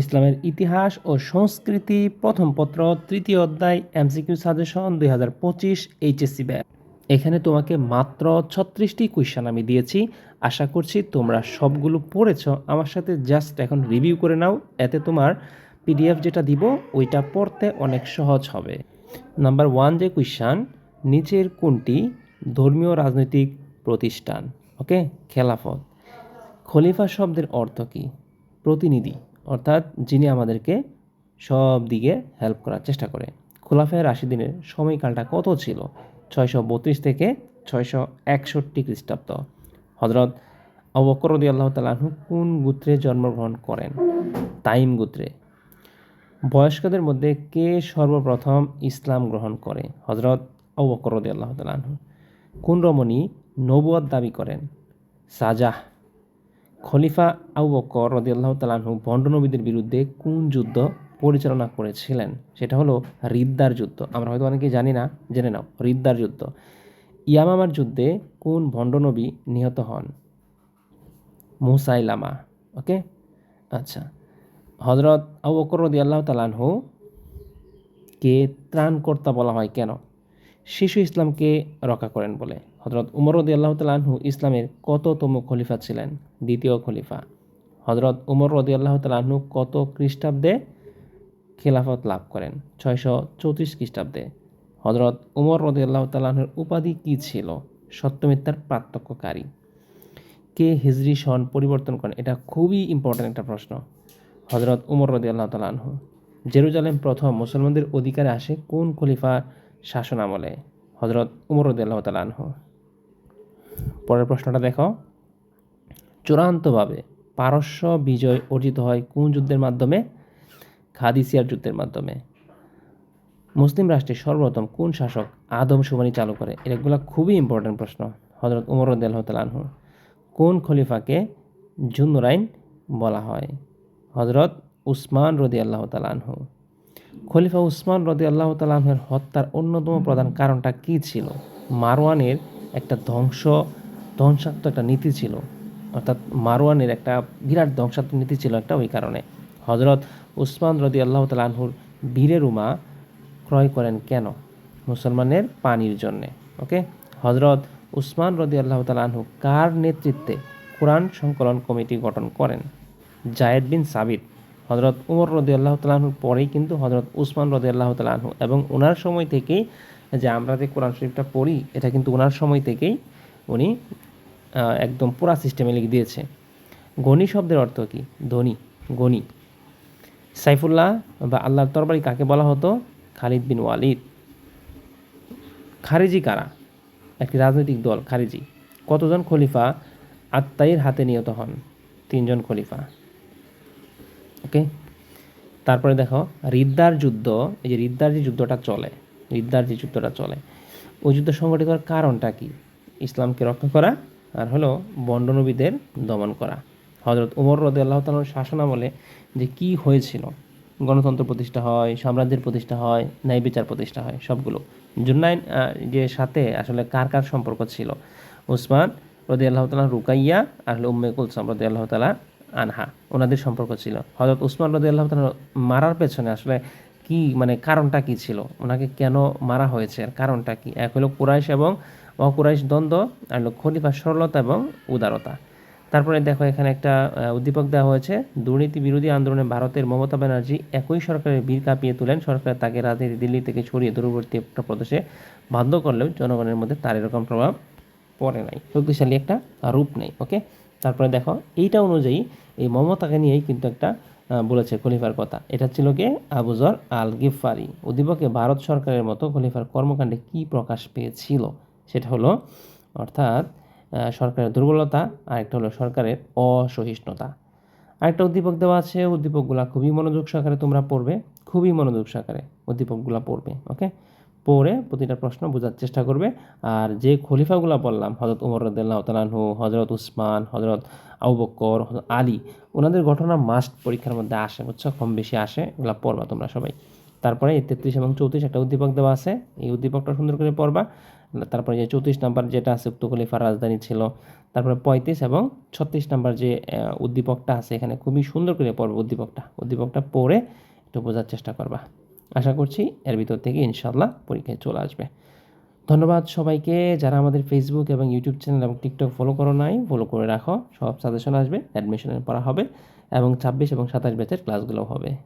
ইসলামের ইতিহাস ও সংস্কৃতি প্রথম পত্র, তৃতীয় অধ্যায়, এমসিকিউ সাজেশন দুই হাজার পঁচিশ এইচএসসি ব্যাগ। এখানে তোমাকে মাত্র ছত্রিশটি কোয়েশ্চেন আমি দিয়েছি। আশা করছি তোমরা সবগুলো পড়েছ। আমার সাথে জাস্ট এখন রিভিউ করে নাও। এতে তোমার পিডিএফ যেটা দিব, ওইটা পড়তে অনেক সহজ হবে। নাম্বার ওয়ান যে কোয়েশ্চান, নিচের কোনটি ধর্মীয় রাজনৈতিক প্রতিষ্ঠান? ওকে? খেলাফত। খলিফা শব্দের অর্থ কী? প্রতিনিধি। অর্থাৎ যিনি আমাদেরকে সব দিকে হেল্প করার চেষ্টা করে। খোলাফায় রাশিদিনের সময়কালটা কত ছিল? ছয়শো বত্রিশ থেকে ছয়শো একষট্টি খ্রিস্টাব্দ। হজরত অবকরদি আল্লাহ তালাহু কোন গোত্রে জন্মগ্রহণ করেন? তাইম গোত্রে। বয়স্কদের মধ্যে কে সর্বপ্রথম ইসলাম গ্রহণ করে? হজরত অবকরদি আল্লাহ তালাহু কোন রমণী নবুয়াদ দাবি করেন? সাজাহ খলিফা আবু বকর রদিয়াল্লাহ তালাহু ভণ্ডনবীদের বিরুদ্ধে কোন যুদ্ধ পরিচালনা করেছিলেন? সেটা হলো রিদ্দার যুদ্ধ। আমরা হয়তো অনেকেই জানি না, জেনে নাও, রিদ্দার যুদ্ধ। ইয়ামামার যুদ্ধে কোন ভণ্ডনবী নিহত হন? মুসাইলামা, ওকে? আচ্ছা। হজরত আবু বকর রদিয়াল্লাহ তালাহু কে ত্রাণকর্তা বলা হয় কেন? শিশু ইসলামকে রক্ষা করেন বলে। হজরত উমর রদি আল্লাহ তালাহু ইসলামের কততম খলিফা ছিলেন? দ্বিতীয় খলিফা। হজরত উমর রদি আল্লাহ তালাহু কত খ্রিস্টাব্দে খেলাফত লাভ করেন? ছয়শো চৌত্রিশ খ্রিস্টাব্দে। হজরত উমর রদি আল্লাহ তালাহুর উপাধি কী ছিল? সত্যমিথ্যার পার্থক্যকারী। কে হিজরি সন পরিবর্তন করেন? এটা খুবই ইম্পর্ট্যান্ট একটা প্রশ্ন। হজরত উমর রদি আল্লাহ তালাহু জেরুজালেম প্রথম মুসলমানদের অধিকারে আসে কোন খলিফার শাসন আমলে। হজরত উমর রদি আল্লাহ তালাহ পরের প্রশ্নটা দেখো। চূড়ান্তভাবে পারস্য বিজয় অর্জিত হয় কোন যুদ্ধের মাধ্যমে? খাদিসিয়ার যুদ্ধের মাধ্যমে। মুসলিম রাষ্ট্রের সর্বপ্রথম কোন শাসক আদম শুমানি চালু করে? এগুলো খুবই ইম্পর্ট্যান্ট প্রশ্ন হজরত উমর তালাহ কোন খলিফাকে জুন্নুরাইন বলা হয়? হজরত উসমান রদি আল্লাহ তালাহ খলিফা উসমান রদি আল্লাহ তালাহের হত্যার অন্যতম প্রধান কারণটা কী ছিল? মারওয়ানের একটা ধ্বংস, ধ্বংসাত্মক একটা নীতি ছিল। অর্থাৎ মারওয়ানের একটা বিরাট ধ্বংসাত্মক নীতি ছিল একটা ওই কারণে। হজরত উসমান রদি আল্লাহ তালাহুর বীরের উমা ক্রয় করেন কেন? মুসলমানের পানির জন্যে, ওকে? হজরত উসমান রদি আল্লাহ তালাহু কার নেতৃত্বে কোরআন সংকলন কমিটি গঠন করেন? জায়েদ বিন সাবির হজরত উমর রদি আল্লাহ তালাহুর পরেই কিন্তু হজরত উসমান রদি আল্লাহ তালাহু এবং ওনার সময় থেকেই যে আমরা যে কোরআন শরীফটা পড়ি, এটা কিন্তু ওনার সময় থেকেই উনি একদম পুরা সিস্টেমে লিখে দিয়েছে। গণি শব্দের অর্থ কি? ধনী, গণি। সাইফুল্লাহ বা আল্লাহর তরবারি কাকে বলা হতো? খালিদ বিন ওয়ালিদ। খারিজি কারা? একটি রাজনৈতিক দল, খারিজি। কতজন খলিফা আত্মাইয়ের হাতে নিহত হন? তিনজন খলিফা। ওকে তারপরে দেখো, রিদ্দার যুদ্ধ, এই যে রিদ্দার যে যুদ্ধটা চলে, রিদ্দার যে যুদ্ধটা চলে, ওই যুদ্ধ সংগঠিত হওয়ার কারণটা কি? ইসলামকে রক্ষা করা আর হলো বন্ডনবীদের দমন করা। হজরত উমর রদ আল্লাহ তালর শাসনামলে যে কি হয়েছিল? গণতন্ত্র প্রতিষ্ঠা হয়, সাম্রাজ্যের প্রতিষ্ঠা হয়, ন্যায় বিচার প্রতিষ্ঠা হয়, সবগুলো। জুন্নাইন যে সাথে আসলে কার কার সম্পর্ক ছিল? উসমান রদি আল্লাহ তালা রুকাইয়া আর হলো উম্মে কুলসাম রদি আল্লাহ তালা আনহা, ওনাদের সম্পর্ক ছিল। হজরত উসমান রদি আল্লাহ মারার পেছনে আসলে কি মানে কারণটা কি ছিল? ওনাকে কেন মারা হয়েছে আর কারণটা কি? এক হলো কুরাইশ এবং অকুরাইশ দ্বন্দ্ব, আর হলো খলিফা সরলতা এবং উদারতা। তারপরে দেখো এখানে একটা উদ্দীপক দেওয়া হয়েছে, দুর্নীতি বিরোধী আন্দোলনে ভারতের মমতা ব্যানার্জি একই সরকারের বীর কাঁপিয়ে তোলেন। সরকার তাকে রাজনীতি দিল্লি থেকে ছড়িয়ে দূরবর্তী একটা প্রদেশে বাধ্য করলেও জনগণের মধ্যে তার এরকম প্রভাব পড়ে নাই। শক্তিশালী একটা রূপ নেই ওকে তারপরে দেখো, এইটা অনুযায়ী এই মমতাকে নিয়েই কিন্তু একটা বলেছে খলিফার কথা। এটা ছিল কে? আবুজর আল গিফারি উদ্দীপকে ভারত সরকারের মতো খলিফার কর্মকাণ্ডে কি প্রকাশ পেয়েছিল? সেটা হলো, অর্থাৎ সরকারের দুর্বলতা আর একটা হলো সরকারের অসহিষ্ণুতা। আরেকটা উদ্দীপক দেওয়া আছে উদ্দীপকগুলা খুবই মনোযোগ সহকারে তোমরা পড়বে, খুবই মনোযোগ সহকারে উদ্দীপকগুলা পড়বে ওকে পড়ে প্রতিটা প্রশ্ন বোঝার চেষ্টা করবে। আর যে খলিফাগুলো বললাম হজরত উমর রদুল্লাহ তালাহু হজরত উসমান হজরত আউবক্কর আলী ওনাদের ঘটনা মাস্ট পরীক্ষার মধ্যে আসে, বুঝছ? কম বেশি আসে, এগুলো পড়বা তোমরা সবাই। তারপরে তেত্রিশ এবং চৌত্রিশ একটা উদ্দীপক দেওয়া আছে। এই উদ্দীপকটা সুন্দর করে পড়বা। তারপরে যে চৌত্রিশ নাম্বার যেটা আছে, উক্ত খলিফার রাজধানী ছিল। তারপরে পঁয়ত্রিশ এবং ছত্রিশ নাম্বার যে উদ্দীপকটা আছে, এখানে খুবই সুন্দর করে পড়বে উদ্দীপকটা। উদ্দীপকটা পড়ে একটু বোঝার চেষ্টা করবা। আশা করছি এর ভিতর থেকে ইনশাল্লাহ পরীক্ষায় চলে আসবে। ধন্যবাদ সবাইকে যারা আমাদের ফেসবুক এবং ইউটিউব চ্যানেল এবং টিকটক ফলো করো নাই ফলো করে রাখো। সব সাজেশন আসবে অ্যাডমিশনের পড়া হবে এবং ছাব্বিশ এবং সাতাশ ব্যাচের ক্লাসগুলো হবে।